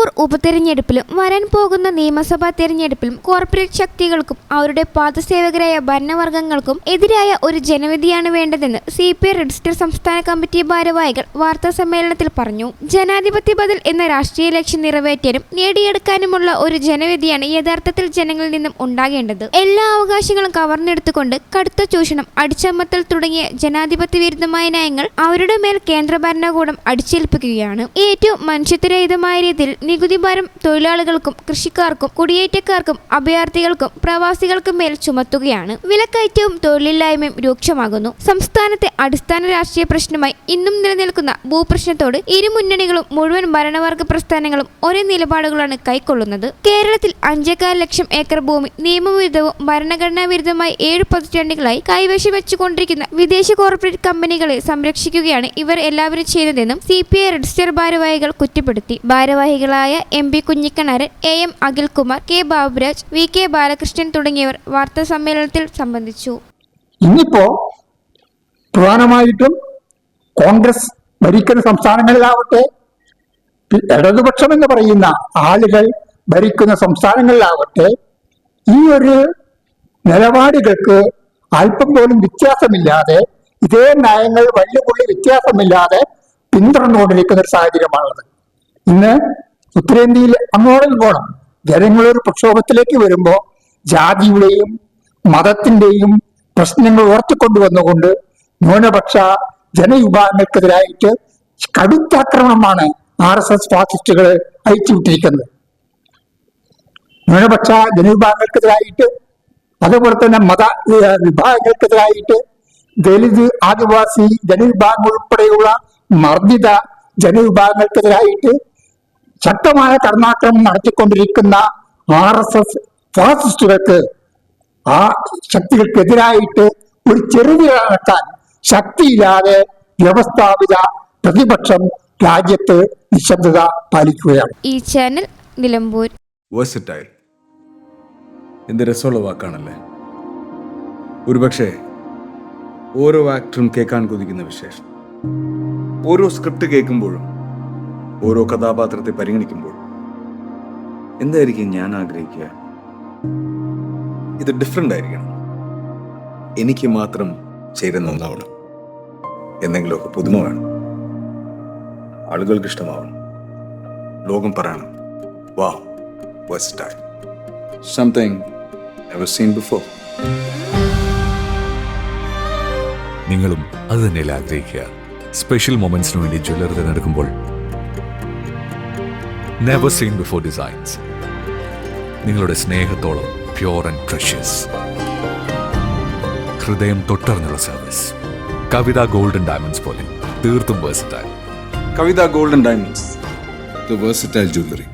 നിലമ്പൂർ ഉപതെരഞ്ഞെടുപ്പിലും വരാൻ പോകുന്ന നിയമസഭാ തെരഞ്ഞെടുപ്പിലും കോർപ്പറേറ്റ് ശക്തികൾക്കും അവരുടെ പാദസേവകരായ ഭരണവർഗങ്ങൾക്കും എതിരായ ഒരു ജനവിധിയാണ് വേണ്ടതെന്ന് സി പി ഐ രജിസ്റ്റർ സംസ്ഥാന കമ്മിറ്റി ഭാരവാഹികൾ വാർത്താ സമ്മേളനത്തിൽ പറഞ്ഞു. ജനാധിപത്യ ബദൽ എന്ന രാഷ്ട്രീയ ലക്ഷ്യം നിറവേറ്റാനും നേടിയെടുക്കാനുമുള്ള ഒരു ജനവിധിയാണ് യഥാർത്ഥത്തിൽ ജനങ്ങളിൽ നിന്നും ഉണ്ടാകേണ്ടത്. എല്ലാ അവകാശങ്ങളും കവർന്നെടുത്തുകൊണ്ട് കടുത്ത ചൂഷണം അടിച്ചമർത്തൽ തുടങ്ങിയ ജനാധിപത്യ വിരുദ്ധമായ നയങ്ങൾ അവരുടെ മേൽ കേന്ദ്ര ഭരണകൂടം അടിച്ചേൽപ്പിക്കുകയാണ്. ഏറ്റവും മനുഷ്യത്വരഹിതമായ രീതിയിൽ നികുതി ഭാരം തൊഴിലാളികൾക്കും കൃഷിക്കാർക്കും കുടിയേറ്റക്കാർക്കും അഭയാർത്ഥികൾക്കും പ്രവാസികൾക്കും മേൽ ചുമത്തുകയാണ്. വിലക്കയറ്റവും തൊഴിലില്ലായ്മയും രൂക്ഷമാകുന്നു. സംസ്ഥാനത്തെ അടിസ്ഥാന രാഷ്ട്രീയ പ്രശ്നമായി ഇന്നും നിലനിൽക്കുന്ന ഭൂപ്രശ്നത്തോട് ഇരുമുന്നണികളും മുഴുവൻ ഭരണവർഗ പ്രസ്ഥാനങ്ങളും ഒരേ നിലപാടുകളാണ് കൈക്കൊള്ളുന്നത്. കേരളത്തിൽ അഞ്ചേകാൽ ലക്ഷം ഏക്കർ ഭൂമി നിയമവിരുദ്ധവും ഭരണഘടനാ വിരുദ്ധമായി ഏഴ് പതിറ്റാണ്ടുകളായി കൈവശം വെച്ചുകൊണ്ടിരിക്കുന്ന വിദേശ കോർപ്പറേറ്റ് കമ്പനികളെ സംരക്ഷിക്കുകയാണ് ഇവർ എല്ലാവരും ചെയ്യുന്നതെന്നും സി പി ഐ രജിസ്റ്റർ ഭാരവാഹികൾ കുറ്റപ്പെടുത്തി. ഭാരവാഹികളായ M P Kunhikkanaran A M Akhilkumar K Baburaj V K Balakrishnan തുടങ്ങിയവർ വാർത്താ സമ്മേളനത്തിൽ സംബന്ധിച്ചു. ഇന്നിപ്പോ പ്രധാനമായിട്ടും കോൺഗ്രസ് ഭരിക്കുന്ന സംസ്ഥാനങ്ങളിലാവട്ടെ ഇടതുപക്ഷം എന്ന് പറയുന്ന ആളുകൾ ഭരിക്കുന്ന സംസ്ഥാനങ്ങളിലാവട്ടെ ഈ ഒരു നിലപാടുകൾക്ക് അല്പം പോലും വ്യത്യാസമില്ലാതെ ഇതേ നയങ്ങൾ വള്ളിപുള്ളി വ്യത്യാസമില്ലാതെ പിന്തുടർന്നുകൊണ്ടിരിക്കുന്ന ഒരു സാഹചര്യമാണുള്ളത്. ഇന്ന് ഉത്തരേന്ത്യയിൽ അങ്ങോളം പോണം. ജനങ്ങളൊരു പ്രക്ഷോഭത്തിലേക്ക് വരുമ്പോൾ ജാതിയുടെയും മതത്തിന്റെയും പ്രശ്നങ്ങൾ ഉയർത്തിക്കൊണ്ടുവന്നുകൊണ്ട് ന്യൂനപക്ഷ ജനവിഭാഗങ്ങൾക്കെതിരായിട്ട് കടുത്ത ആക്രമണമാണ് ആർ എസ് എസ് ഫാസിസ്റ്റുകൾ അയച്ചുവിട്ടിരിക്കുന്നത് ന്യൂനപക്ഷ ജനവിഭാഗങ്ങൾക്കെതിരായിട്ട് അതുപോലെ തന്നെ മത വിഭാഗങ്ങൾക്കെതിരായിട്ട് ദലിത് ആദിവാസി ജനവിഭാഗങ്ങൾ ഉൾപ്പെടെയുള്ള മർദ്ദിത ജനവിഭാഗങ്ങൾക്കെതിരായിട്ട് ശക്തമായ കടന്നാക്രമണം നടത്തിക്കൊണ്ടിരിക്കുന്ന ആർ എസ് എസ് ഫാസിസ്റ്റുകൾക്ക് ആ ശക്തികൾക്കെതിരായിട്ട് ഒരു ചെറുതിൽ നടത്താൻ ശക്തിയില്ലാതെ വ്യവസ്ഥാപിത പ്രതിപക്ഷം രാജ്യത്ത് നിശബ്ദത പാലിക്കുകയാണ്. ഈ ചാനൽ നിലമ്പൂർ. വേഴ്സറ്റൈൽ എന്ത് രസമുള്ള വാക്കാണല്ലേ? ഒരുപക്ഷെ ഓരോ ആക്ടറും കേൾക്കാൻ കൊതിക്കുന്ന വിശേഷം. ഓരോ സ്ക്രിപ്റ്റ് കേൾക്കുമ്പോഴും ഓരോ കഥാപാത്രത്തെ പരിഗണിക്കുമ്പോൾ എന്തായിരിക്കും ഞാൻ ആഗ്രഹിക്കുക? ഇത് ഡിഫറെന്റ് ആയിരിക്കണം. എനിക്ക് മാത്രം ചേരുന്ന ഒന്നാവണം. എന്തെങ്കിലുമൊക്കെ പുതുമ വേണം. ആളുകൾക്ക് ഇഷ്ടമാവണം ലോകം പറയണം. വാ versatile. Something never seen before നിങ്ങളും അത് തന്നെയല്ലേ ആഗ്രഹിക്കുക. സ്പെഷ്യൽ മൊമെന്റ്സിന് വേണ്ടി ജ്വല്ലറി തിരഞ്ഞെടുക്കുമ്പോൾ നെവർ സീൻ ബിഫോർ ഡിസൈൻസ് നിങ്ങളുടെ സ്നേഹത്തോളം പ്യോർ ആൻഡ് പ്രഷ്യസ് ഹൃദയം തൊട്ടറിഞ്ഞുള്ള സർവീസ് കവിത ഗോൾഡൻ ഡയമണ്ട്സ് പോലെ തീർത്തും versatile Kavitha golden diamonds the versatile jewelry.